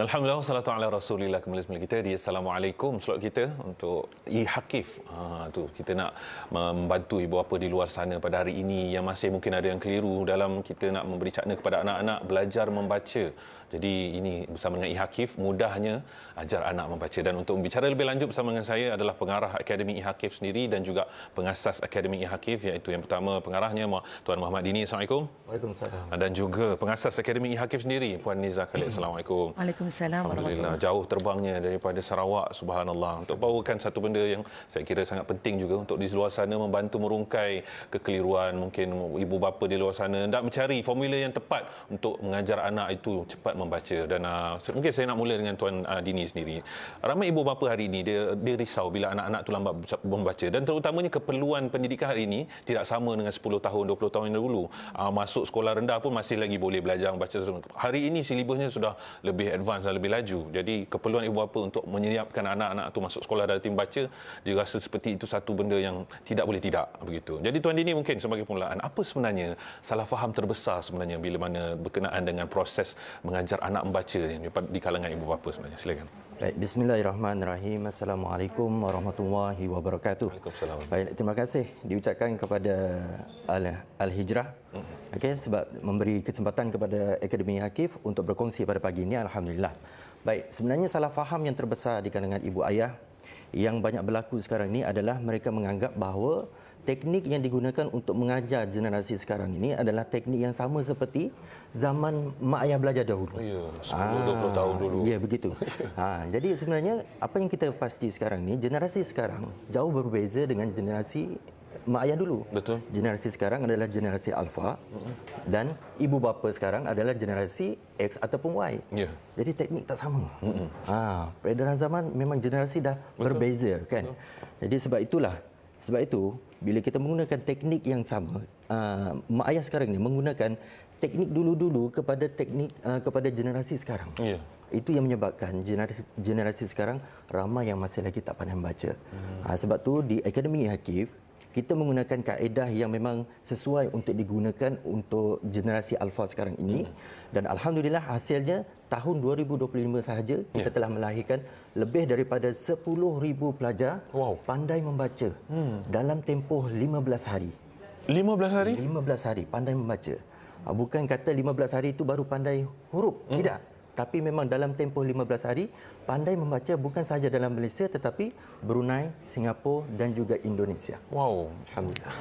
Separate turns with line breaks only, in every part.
Alhamdulillah salatu ala Rasulillah kembali semula kita di Assalamualaikum slot kita untuk e-hakif. Ha tu kita nak membantu ibu bapa di luar sana pada hari ini yang masih mungkin ada yang keliru dalam kita nak memberi cakna kepada anak-anak belajar membaca. Jadi ini bersama dengan e-hakif mudahnya ajar anak membaca dan untuk bicara lebih lanjut bersama dengan saya adalah pengarah Akademi e-hakif sendiri dan juga pengasas Akademi e-hakif iaitu yang pertama pengarahnya Tuan Muhammad Dini. Assalamualaikum.
Waalaikumsalam.
Dan juga pengasas Akademi e-hakif sendiri Puan Niza Khalid. Assalamualaikum.
Waalaikumsalam
Alhamdulillah. jauh terbangnya daripada Sarawak subhanallah. Untuk bawakan satu benda yang saya kira sangat penting juga untuk di luar sana membantu merungkai kekeliruan mungkin ibu bapa di luar sana. Nak mencari formula yang tepat untuk mengajar anak itu cepat membaca. Dan uh, mungkin saya nak mula dengan tuan uh, Dini sendiri. Ramai ibu bapa hari ini dia dia risau bila anak-anak tu lambat membaca. Dan terutamanya keperluan pendidikan hari ini tidak sama dengan 10 tahun 20 tahun yang dahulu. Uh, masuk sekolah rendah pun masih lagi boleh belajar membaca. Hari ini silibusnya sudah lebih advance dan lebih laju. Jadi keperluan ibu bapa untuk menyiapkan anak-anak tu masuk sekolah dan tim baca dia rasa seperti itu satu benda yang tidak boleh tidak begitu. Jadi tuan Dini mungkin sebagai permulaan apa sebenarnya salah faham terbesar sebenarnya bila mana berkenaan dengan proses mengajar anak membaca di kalangan ibu bapa sebenarnya? Silakan
Baik, bismillahirrahmanirrahim. Assalamualaikum warahmatullahi wabarakatuh.
Waalaikumsalam.
Baik, terima kasih diucapkan kepada Al- Al-Hijrah mm-hmm. okay, sebab memberi kesempatan kepada Akademi Hakif untuk berkongsi pada pagi ini alhamdulillah. Baik, sebenarnya salah faham yang terbesar di kalangan ibu ayah yang banyak berlaku sekarang ini adalah mereka menganggap bahawa teknik yang digunakan untuk mengajar generasi sekarang ini adalah teknik yang sama seperti zaman mak ayah belajar dahulu.
Oh, ya, 10 20 tahun dulu.
Ya, begitu. ha, jadi sebenarnya apa yang kita pasti sekarang ni generasi sekarang jauh berbeza dengan generasi mak ayah dulu.
Betul.
Generasi sekarang adalah generasi alfa dan ibu bapa sekarang adalah generasi X ataupun Y.
Ya.
Jadi teknik tak sama. Ha, peredaran zaman memang generasi dah Betul. berbeza kan. Betul. Jadi sebab itulah sebab itu bila kita menggunakan teknik yang sama, uh, mak ayah sekarang ni menggunakan teknik dulu-dulu kepada teknik uh, kepada generasi sekarang.
Ya.
Itu yang menyebabkan generasi generasi sekarang ramai yang masih lagi tak pandai membaca. Hmm. Uh, sebab tu di Akademi Hakif kita menggunakan kaedah yang memang sesuai untuk digunakan untuk generasi alfa sekarang ini hmm. dan alhamdulillah hasilnya tahun 2025 sahaja kita yeah. telah melahirkan lebih daripada 10,000 pelajar
wow.
pandai membaca hmm. dalam tempoh 15 hari
15 hari
15 hari pandai membaca ah, bukan kata 15 hari itu baru pandai huruf hmm. tidak tapi memang dalam tempoh 15 hari pandai membaca bukan sahaja dalam Malaysia tetapi Brunei, Singapura dan juga Indonesia.
Wow, alhamdulillah.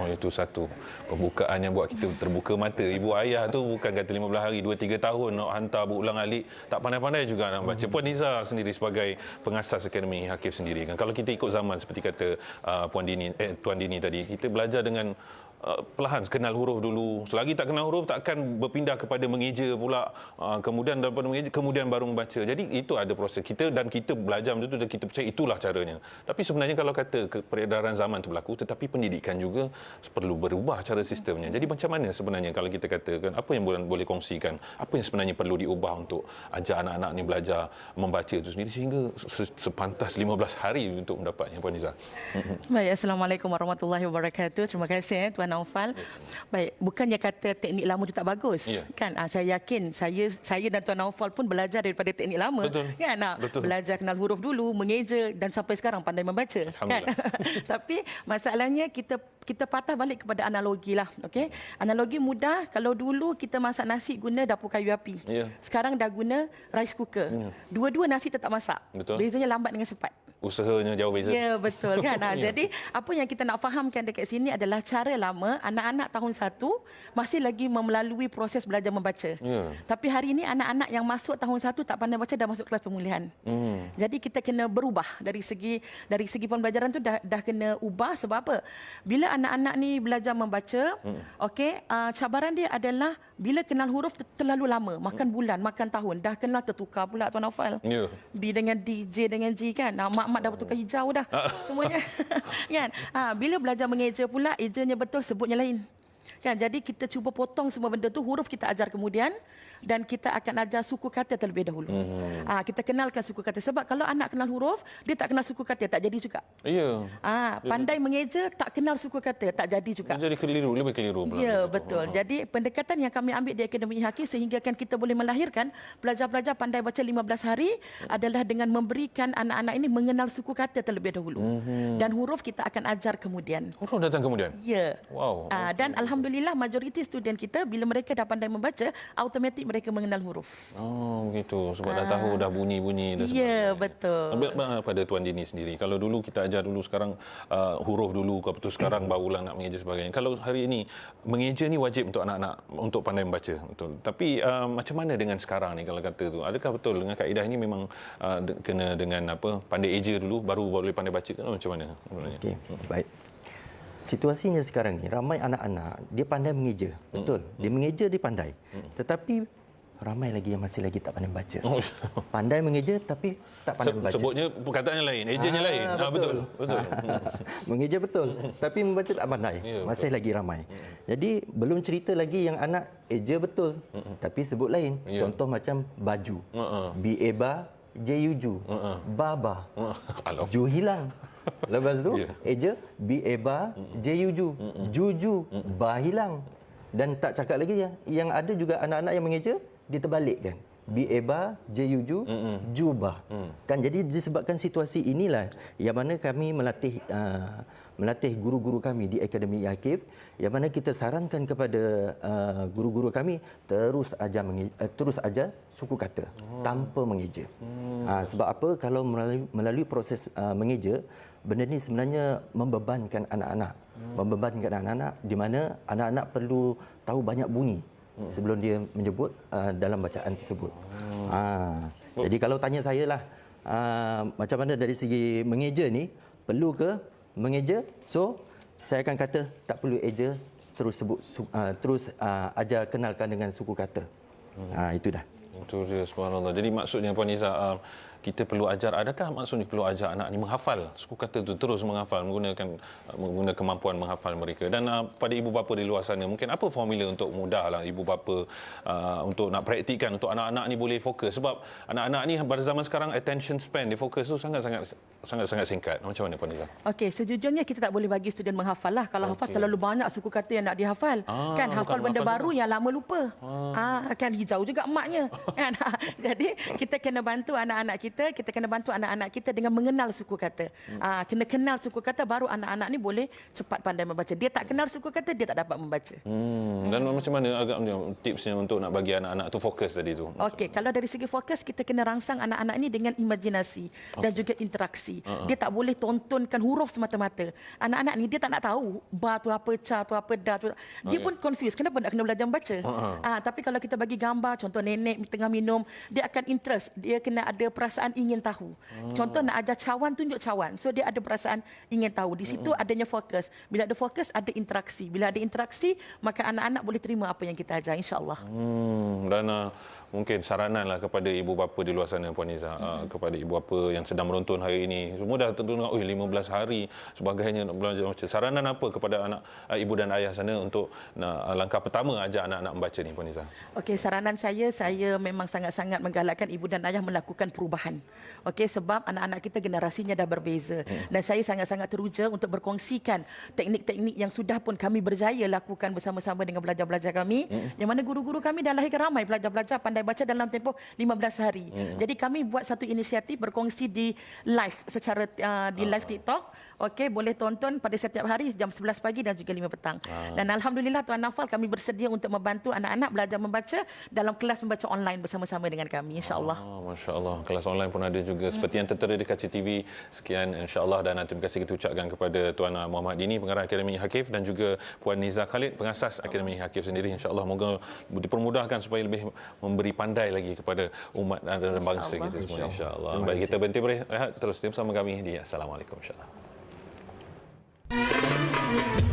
Oh itu satu pembukaan yang buat kita terbuka mata. Ibu ayah tu bukan kata 15 hari, 2 3 tahun nak hantar berulang-alik, tak pandai-pandai juga nak baca. Puan Niza sendiri sebagai pengasas Akademi Hakif sendiri kan. Kalau kita ikut zaman seperti kata uh, Puan Dini eh Tuan Dini tadi, kita belajar dengan Uh, perlahan kenal huruf dulu. Selagi tak kenal huruf takkan berpindah kepada mengeja pula. Uh, kemudian daripada mengeja kemudian baru membaca. Jadi itu ada proses kita dan kita belajar macam tu dan kita percaya itulah caranya. Tapi sebenarnya kalau kata peredaran zaman itu berlaku tetapi pendidikan juga perlu berubah cara sistemnya. Jadi macam mana sebenarnya kalau kita katakan apa yang boleh kongsikan? Apa yang sebenarnya perlu diubah untuk ajar anak-anak ni belajar membaca itu sendiri sehingga sepantas 15 hari untuk mendapatnya Puan Niza.
Baik, Assalamualaikum warahmatullahi wabarakatuh. Terima kasih eh, Tuan Tuan Naufal. Ya, Baik, bukannya kata teknik lama itu tak bagus. Ya. Kan? Ah, saya yakin saya saya dan Tuan Naufal pun belajar daripada teknik lama.
Betul.
Kan? Ah,
Betul.
Belajar kenal huruf dulu, mengeja dan sampai sekarang pandai membaca. Kan? Tapi masalahnya kita kita patah balik kepada analogi lah. Okay? Analogi mudah. Kalau dulu kita masak nasi guna dapur kayu api.
Ya.
Sekarang dah guna rice cooker. Ya. Dua-dua nasi tetap masak.
Betul.
Bezanya lambat dengan cepat
usahanya jauh beza.
Ya, betul kan. Ha, ya. Jadi, apa yang kita nak fahamkan dekat sini adalah cara lama anak-anak tahun satu masih lagi melalui proses belajar membaca.
Ya.
Tapi hari ini anak-anak yang masuk tahun satu tak pandai baca dah masuk kelas pemulihan. Hmm. Jadi kita kena berubah dari segi dari segi pembelajaran tu dah dah kena ubah sebab apa? Bila anak-anak ni belajar membaca, hmm. okey, uh, cabaran dia adalah bila kenal huruf terlalu lama, makan bulan, makan tahun, dah kenal tertukar pula tuan Naufal.
Ya.
B dengan D, J dengan G kan. Nah, mak mak dah bertukar hijau dah. Semuanya. Kan? Ha, bila belajar mengeja pula ejanya betul sebutnya lain Kan jadi kita cuba potong semua benda tu huruf kita ajar kemudian dan kita akan ajar suku kata terlebih dahulu. Hmm. Ah kita kenalkan suku kata sebab kalau anak kenal huruf dia tak kenal suku kata tak jadi juga.
Ya.
Ah pandai mengeja tak kenal suku kata tak jadi juga.
Jadi keliru, lebih keliru pula.
Ya, betul. Jadi pendekatan yang kami ambil di Akademi Haki sehingga kan kita boleh melahirkan pelajar-pelajar pandai baca 15 hari adalah dengan memberikan anak-anak ini mengenal suku kata terlebih dahulu. Mm-hmm. Dan huruf kita akan ajar kemudian.
Huruf datang kemudian?
Ya.
Wow.
Ah, dan alhamdulillah majoriti student kita bila mereka dah pandai membaca, automatik mereka mengenal huruf.
Oh, begitu. Sebab dah tahu dah bunyi-bunyi dan
Ya,
sebagainya.
betul.
Ambil apa pada Tuan Dini sendiri. Kalau dulu kita ajar dulu sekarang uh, huruf dulu apa tu sekarang barulah nak mengeja sebagainya. Kalau hari ini mengeja ni wajib untuk anak-anak untuk pandai membaca betul. Tapi uh, macam mana dengan sekarang ni kalau kata tu? Adakah betul dengan kaedah ini memang uh, kena dengan apa pandai eja dulu baru boleh pandai baca ke macam mana sebenarnya?
Okey, baik. Situasinya sekarang ni ramai anak-anak dia pandai mengeja. Betul. Dia mengeja dia pandai. Tetapi ramai lagi yang masih lagi tak pandai baca.
Oh,
Pandai mengeja tapi tak pandai
Se-
membaca.
sebutnya perkataannya lain, ejanya lain. Ah, betul. Betul.
mengeja betul tapi membaca tak pandai
Ya,
masih lagi ramai jadi belum cerita lagi yang anak eja betul tapi sebut lain
Ya.
contoh macam baju
Ha-ha.
b eba j yuju baba ju hilang lepas tu
Ya.
eja b eba j yuju juju ba hilang. Dan tak cakap lagi yang yang ada juga anak-anak yang mengeja dia terbalikkan bi eba j yuju juba kan jadi disebabkan situasi inilah yang mana kami melatih uh, melatih guru-guru kami di akademi Yakif yang mana kita sarankan kepada uh, guru-guru kami terus ajar menge- uh, terus ajar suku kata tanpa mengeja. Uh, sebab apa? Kalau melalui, melalui proses uh, mengeja benda ni sebenarnya membebankan anak-anak membebankan anak-anak di mana anak-anak perlu tahu banyak bunyi sebelum dia menyebut uh, dalam bacaan tersebut. Ha, jadi kalau tanya saya lah, uh, macam mana dari segi mengeja ni, perlu ke mengeja? So, saya akan kata tak perlu eja, terus sebut su- uh, terus uh, ajar kenalkan dengan suku kata. Ha, itu dah.
Itu dia subhanallah. Jadi maksudnya Puan Izzah uh, kita perlu ajar adakah maksudnya perlu ajar anak ni menghafal suku kata tu terus menghafal menggunakan menggunakan kemampuan menghafal mereka dan uh, pada ibu bapa di luar sana mungkin apa formula untuk mudahlah ibu bapa uh, untuk nak praktikkan untuk anak-anak ni boleh fokus sebab anak-anak ni pada zaman sekarang attention span dia fokus tu sangat-sangat sangat-sangat singkat macam mana Puan Izzah
Okey, sejujurnya kita tak boleh bagi student menghafal lah. Kalau hafal terlalu banyak suku kata yang nak dihafal.
Ah,
kan hafal benda baru yang lama lupa. Ah. kan hijau juga emaknya. kan? Jadi kita kena bantu anak-anak kita, kita kena bantu anak-anak kita dengan mengenal suku kata. Ah, kena kenal suku kata baru anak-anak ni boleh cepat pandai membaca. Dia tak kenal suku kata, dia tak dapat membaca.
hmm, dan macam mana agak tipsnya untuk nak bagi anak-anak tu fokus tadi tu
Okey, kalau dari segi fokus kita kena rangsang anak-anak ini dengan imajinasi dan juga interaksi. Uh-huh. Dia tak boleh tontonkan huruf semata-mata. Anak-anak ni dia tak nak tahu ba tu apa, ca tu apa, da tu. Dia
Okey.
pun confused. Kenapa nak kena belajar membaca?
Uh-huh.
Ah, tapi kalau kita bagi gambar, contoh nenek tengah minum, dia akan interest. Dia kena ada perasaan ingin tahu. Contoh nak ajar cawan tunjuk cawan. So dia ada perasaan ingin tahu. Di situ adanya fokus. Bila ada fokus ada interaksi. Bila ada interaksi maka anak-anak boleh terima apa yang kita ajar insya-Allah.
Hmm, dan uh, mungkin saranan lah kepada ibu bapa di luar sana Puan Izzah uh, kepada ibu bapa yang sedang menonton hari ini semua dah terdengar oh 15 hari sebagainya nak belajar macam saranan apa kepada anak uh, ibu dan ayah sana untuk uh, langkah pertama ajak anak-anak membaca ni Puan Izzah
Okey, saranan saya, saya memang sangat-sangat menggalakkan ibu dan ayah melakukan perubahan. Okey, sebab anak-anak kita generasinya dah berbeza. Dan saya sangat-sangat teruja untuk berkongsikan teknik-teknik yang sudah pun kami berjaya lakukan bersama-sama dengan pelajar-pelajar kami. Yang mana guru-guru kami dah lahirkan ramai pelajar-pelajar pandai baca dalam tempoh 15 hari. Jadi kami buat satu inisiatif berkongsi di live secara uh, di live TikTok. Okey, boleh tonton pada setiap hari jam 11 pagi dan juga 5 petang. Dan alhamdulillah Tuan Nafal kami bersedia untuk membantu anak-anak belajar membaca dalam kelas membaca online bersama-sama dengan kami insya-Allah.
Oh, Masya Allah. Kelas online pun ada juga. Seperti yang tertera di Kaca TV. Sekian insya Allah dan terima kasih kita ucapkan kepada Tuan Muhammad Dini, pengarah Akademi Hakif dan juga Puan Niza Khalid, pengasas Akademi Hakif sendiri. Insya Allah moga dipermudahkan supaya lebih memberi pandai lagi kepada umat dan bangsa kita semua. Insya Allah. Baik, kita berhenti berehat. Terus bersama kami di Assalamualaikum. Insya Allah. Thank you.